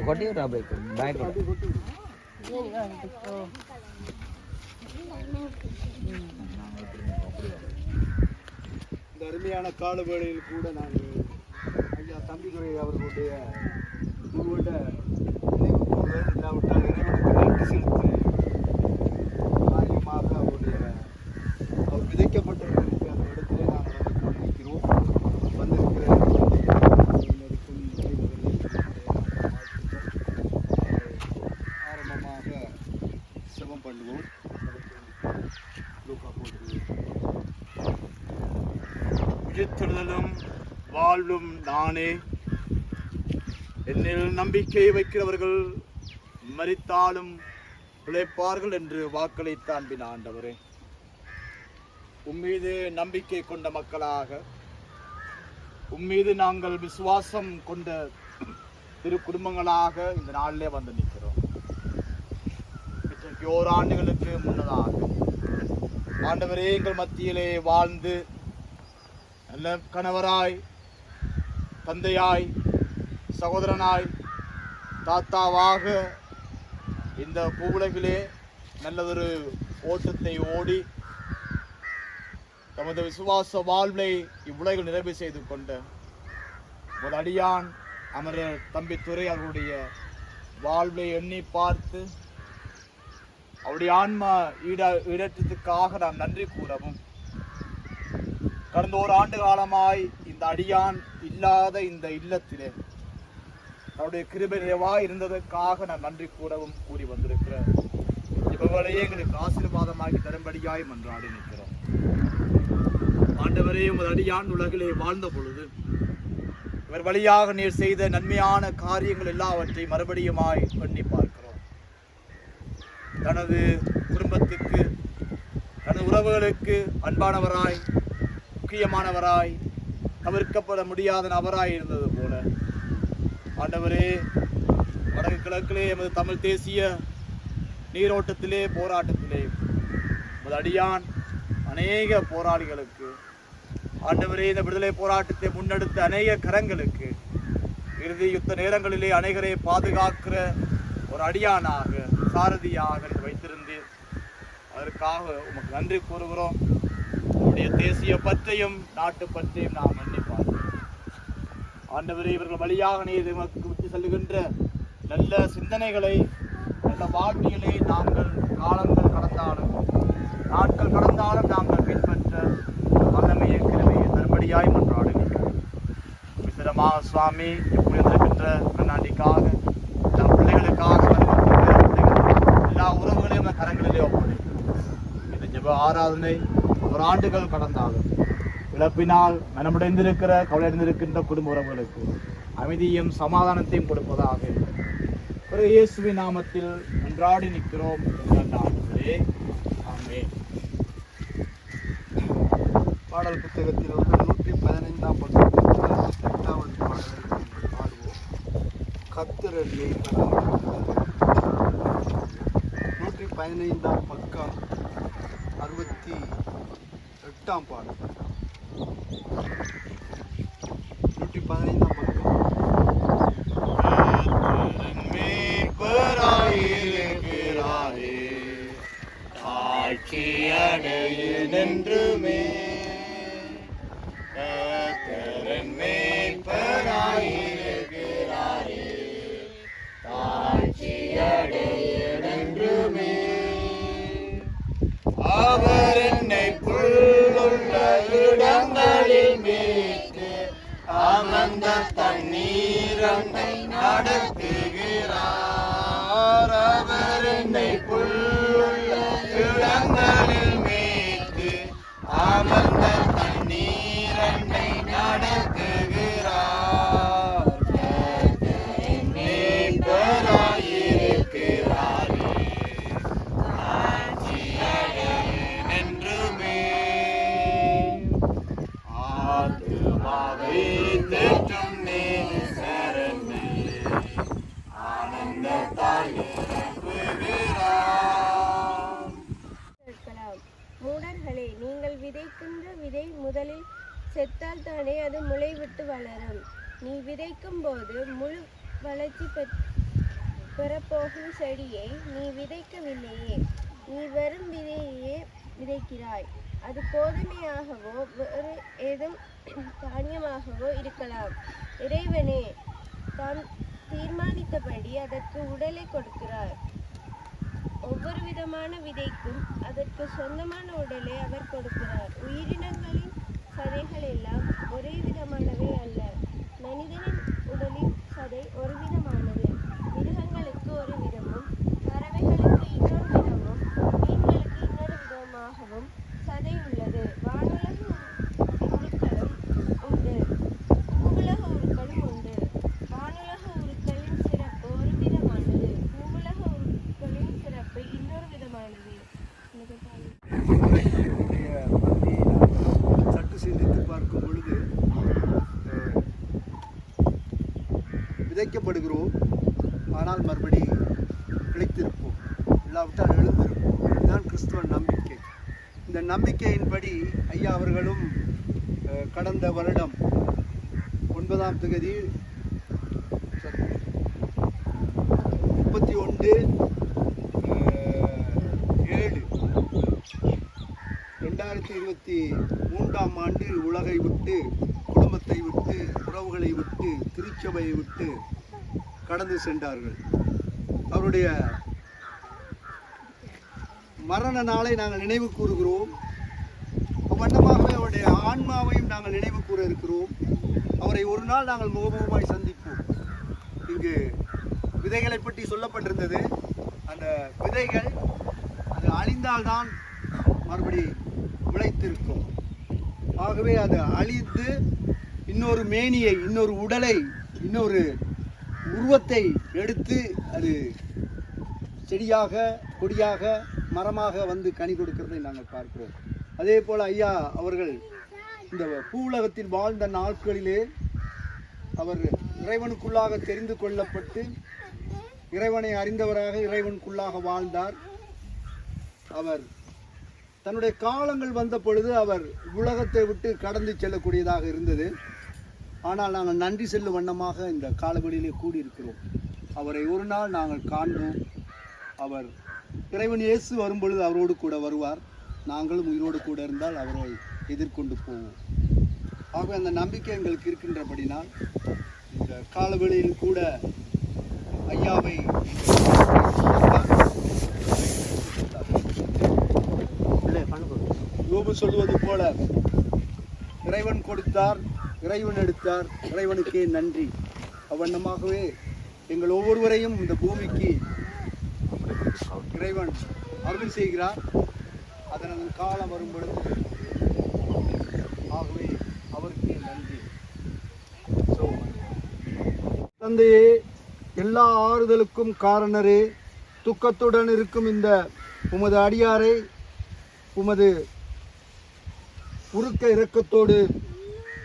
கொட்டி விட்றா bike back இந்த அருமையான கால கூட நான் ஐயா தம்பிதுரை அவர்களுடைய உருவட நினைவுக்கூறுகள் இல்லாவிட்டால் இறைவனுக்கு நன்றி செலுத்தி வாழ்வும் நானே. என்னில் நம்பிக்கை வைக்கிறவர்கள் மறித்தாலும் பிழைப்பார்கள் என்று வாக்களித்த அன்பின் ஆண்டவரே. உம்மீது நம்பிக்கை கொண்ட மக்களாக உம்மீது நாங்கள் விசுவாசம் கொண்ட திரு குடும்பங்களாக இந்த நாளிலே வந்து நிற்கிறோம். இன்றைக்கு ஓராண்டுகளுக்கு முன்னதாக ஆண்டவரே எங்கள் மத்தியிலே வாழ்ந்து நல்ல கணவராய் தந்தையாய் சகோதரனாய் தாத்தாவாக இந்த பூவுலகிலே நல்லதொரு ஓட்டத்தை ஓடி தமது விசுவாச வாழ்வை இவ்வுலகில் நிறைவு செய்து கொண்ட ஒரு அடியான் அமரர் தம்பித்துறை அவருடைய வாழ்வை எண்ணி பார்த்து அவருடைய ஆன்மா ஈட ஈடற்றத்துக்காக நாம் நன்றி கூறவும். கடந்த ஒரு ஆண்டு காலமாய் இந்த அடியான் இல்லாத இந்த இல்லத்திலே அவருடைய கிருபை இருந்ததற்காக நான் நன்றி கூறவும் கூறி வந்திருக்கிறேன். இவர்களையே எங்களுக்கு ஆசீர்வாதமாகி தரும்படியாய் மன்றாடி நிற்கிறோம். ஆண்டவரே உமது அடியான் உலகிலே வாழ்ந்த பொழுது இவர் வழியாக நீர் செய்த நன்மையான காரியங்கள் எல்லாவற்றையும் மறுபடியுமாய் பண்ணி பார்க்கிறோம். தனது குடும்பத்துக்கு தனது உறவுகளுக்கு அன்பானவராய் முக்கியமானவராய் தவிர்க்கப்பட முடியாத நபராய் இருந்தது போல. ஆண்டவரே வடக்கு கிழக்கிலே எமது தமிழ் தேசிய நீரோட்டத்திலே போராட்டத்திலே எமது அடியான் அநேக போராளிகளுக்கு ஆண்டவரே இந்த விடுதலை போராட்டத்தை முன்னெடுத்த அநேக கரங்களுக்கு இறுதி யுத்த நேரங்களிலே அநேகரை பாதுகாக்கிற ஒரு அடியானாக சாரதியாக நீர் வைத்திருந்தீர் அதற்காக உமக்கு நன்றி கூறுகிறோம். நம்முடைய தேசிய பற்றையும் நாட்டு பற்றையும் நாம் மன்னிப்பார். ஆண்டவரே இவர்கள் வழியாக நீர் எமக்கு விட்டு செல்கின்ற நல்ல சிந்தனைகளை நல்ல வாழ்க்கையிலே நாங்கள் காலங்கள் கடந்தாலும் நாட்கள் கடந்தாலும் நாங்கள் பின்பற்ற வல்லமைய கிருமையை தரும்படியாய் மன்றாடுகிறோம். விசிரமாக சுவாமி எப்படி இருக்கின்ற கண்ணாண்டிக்காக நம் பிள்ளைகளுக்காக எல்லா உறவுகளையும் கரங்களிலே ஒப்படைக்கிறோம். இந்த ஜெப ஆராதனை ஒரு ஆண்டுகள் கடந்தாலும் இழப்பினால் மனமுடைந்திருக்கிற கவலையடைந்திருக்கின்ற குடும்ப உறவுகளுக்கு அமைதியும் சமாதானத்தையும் கொடுப்பதாக ஒரு இயேசுவின் நாமத்தில் அன்றாடி நிற்கிறோம் ஆண்டவரே பாடல் புத்தகத்தில் உள்ள நூற்றி பதினைந்தாம் பக்கத்தில் எட்டாவது பாடுவோம் கத்திரல்லே நூற்றி பதினைந்தாம் பக்கம் அறுபத்தி எட்டாம் பாடல். நூற்றி பதினைந்தாம் தண்ணீரண்டை நடத்துகிறார் செத்தால் தானே அது முளைவிட்டு வளரும். நீ விதைக்கும் போது முழு வளர்ச்சி பெற் பெறப்போகும் செடியை நீ விதைக்கவில்லையே. நீ வெறும் விதையே விதைக்கிறாய். அது கோதுமையாகவோ வேறு ஏதும் தானியமாகவோ இருக்கலாம். இறைவனே தான் தீர்மானித்தபடி அதற்கு உடலை கொடுக்கிறார் ஒவ்வொரு விதமான விதைக்கும் அதற்கு சொந்தமான உடலை அவர் கொடுக்கிறார். உயிரினங்களின் கதைகள் எல்லாம் ஒரே விதமானவை அல்ல. மனிதனின் உடலின் கதை ஒரு அழைக்கப்படுகிறோம். ஆனால் மறுபடி பிழைத்திருப்போம் இல்லாவிட்டால் எழுந்திருப்போம். இதுதான் கிறிஸ்துவ நம்பிக்கை. இந்த நம்பிக்கையின்படி ஐயா அவர்களும் கடந்த வருடம் ஒன்பதாம் தேதி முப்பத்தி ஒன்று ஏழு ரெண்டாயிரத்தி இருபத்தி மூன்றாம் ஆண்டு உலகை விட்டு குடும்பத்தை விட்டு உறவுகளை விட்டு திருச்சபையை விட்டு கடந்து சென்றார்கள். அவருடைய மரண நாளை நாங்கள் நினைவு கூறுகிறோம். வண்ணமாகவே அவருடைய ஆன்மாவையும் நாங்கள் நினைவு கூற இருக்கிறோம். அவரை ஒரு நாள் நாங்கள் முகமுகமாய் சந்திப்போம். இங்கு விதைகளை பற்றி சொல்லப்பட்டிருந்தது. அந்த விதைகள் அது அழிந்தால்தான் மறுபடி விளைத்திருக்கும் ஆகவே அது அழித்து இன்னொரு மேனியை இன்னொரு உடலை இன்னொரு உருவத்தை எடுத்து அது செடியாக கொடியாக மரமாக வந்து கனி கொடுக்கிறதை நாங்கள் பார்க்கிறோம். அதே போல் ஐயா அவர்கள் இந்த பூவுலகத்தில் வாழ்ந்த நாட்களிலே அவர் இறைவனுக்குள்ளாக தெரிந்து கொள்ளப்பட்டு இறைவனை அறிந்தவராக இறைவனுக்குள்ளாக வாழ்ந்தார். அவர் தன்னுடைய காலங்கள் வந்த பொழுது அவர் உலகத்தை விட்டு கடந்து செல்லக்கூடியதாக இருந்தது. ஆனால் நாங்கள் நன்றி செல்லும் வண்ணமாக இந்த காலவெளியிலே கூடியிருக்கிறோம். அவரை ஒரு நாள் நாங்கள் காண்போம் அவர் இறைவன் இயேசு வரும்பொழுது அவரோடு கூட வருவார். நாங்களும் உயிரோடு கூட இருந்தால் அவரை எதிர்கொண்டு போவோம். ஆகவே அந்த நம்பிக்கை எங்களுக்கு இருக்கின்றபடினால் இந்த காலவெளியில் கூட ஐயாவை யோபு சொல்வது போல இறைவன் கொடுத்தார். இறைவன் எடுத்தார். இறைவனுக்கே நன்றி. அவ்வண்ணமாகவே எங்கள் ஒவ்வொருவரையும் இந்த பூமிக்கு இறைவன் அருள் செய்கிறார். அதன் காலம் வரும் பொழுது ஆகவே அவருக்கே நன்றி. தந்தையே எல்லா ஆறுதலுக்கும் காரணரே துக்கத்துடன் இருக்கும் இந்த உமது அடியாரை உமது உருக்க இறக்கத்தோடு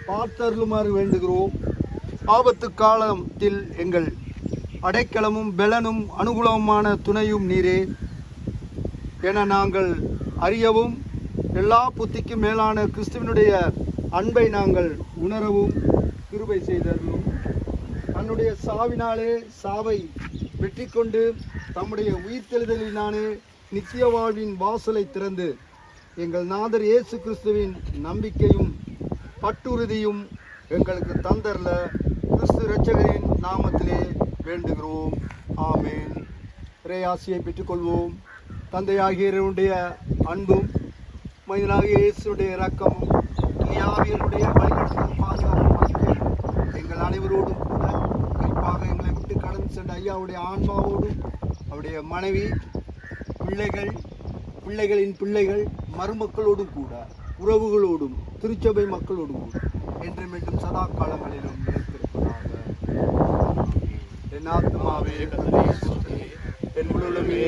பார்த்தருளுமாறு வேண்டுகிறோம். ஆபத்து காலத்தில் எங்கள் அடைக்கலமும் பெலனும் அனுகூலமான துணையும் நீரே. என நாங்கள் அறியவும் எல்லா புத்திக்கும் மேலான கிறிஸ்துவனுடைய அன்பை நாங்கள் உணரவும் கிருபை செய்தருளும். தன்னுடைய சாவினாலே சாவை வெற்றி கொண்டு தம்முடைய உயிர்த்தெழுதலினாலே நித்திய வாழ்வின் வாசலை திறந்து எங்கள் நாதர் இயேசு கிறிஸ்துவின் நம்பிக்கையும் பட்டுறுதியும் எங்களுக்கு தந்தரல கிறிஸ்து இரட்சகரின் நாமத்திலே வேண்டுகிறோம். ஆமேன். பிரேயாசியை பெற்றுக்கொள்வோம். தந்தையாகியருடைய அன்பும் மனிதனாகிய இயேசுடைய இரக்கமும் ஆவியருடைய வழிநடத்தும் பாதுகாப்பு எங்கள் அனைவரோடும் கூட குறிப்பாக எங்களை விட்டு கடந்து சென்ற ஐயாவுடைய ஆன்மாவோடும் அவருடைய மனைவி பிள்ளைகள் பிள்ளைகளின் பிள்ளைகள் மருமக்களோடும் கூட உறவுகளோடும் திருச்சபை மக்களோடு என்று மீண்டும் சதா காலங்களிலும் என் ஆத்மாவே என் உள்ளமே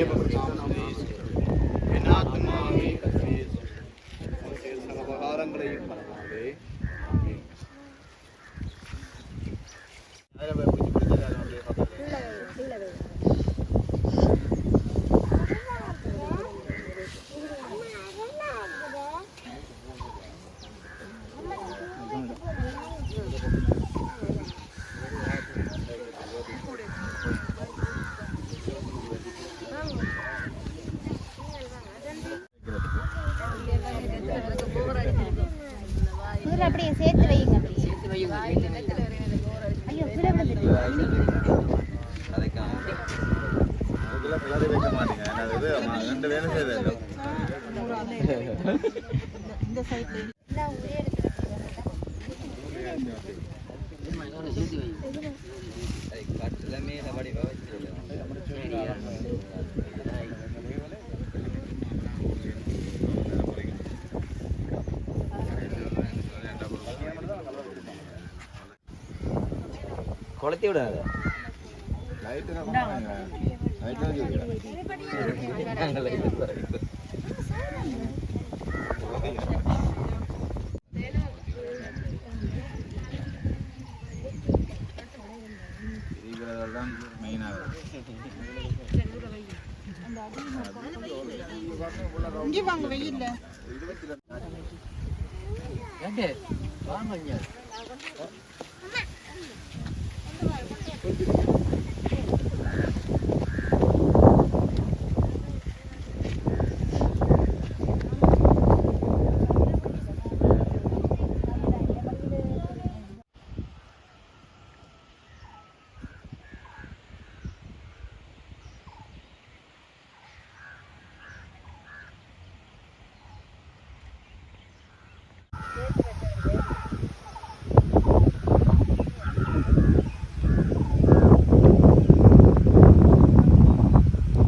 ஏன்னா இது ஆமா, ரெண்டு வேலை ஒரே விடாத லைட் இருக்கிறதெல்லாம் மெயினாக வாங்க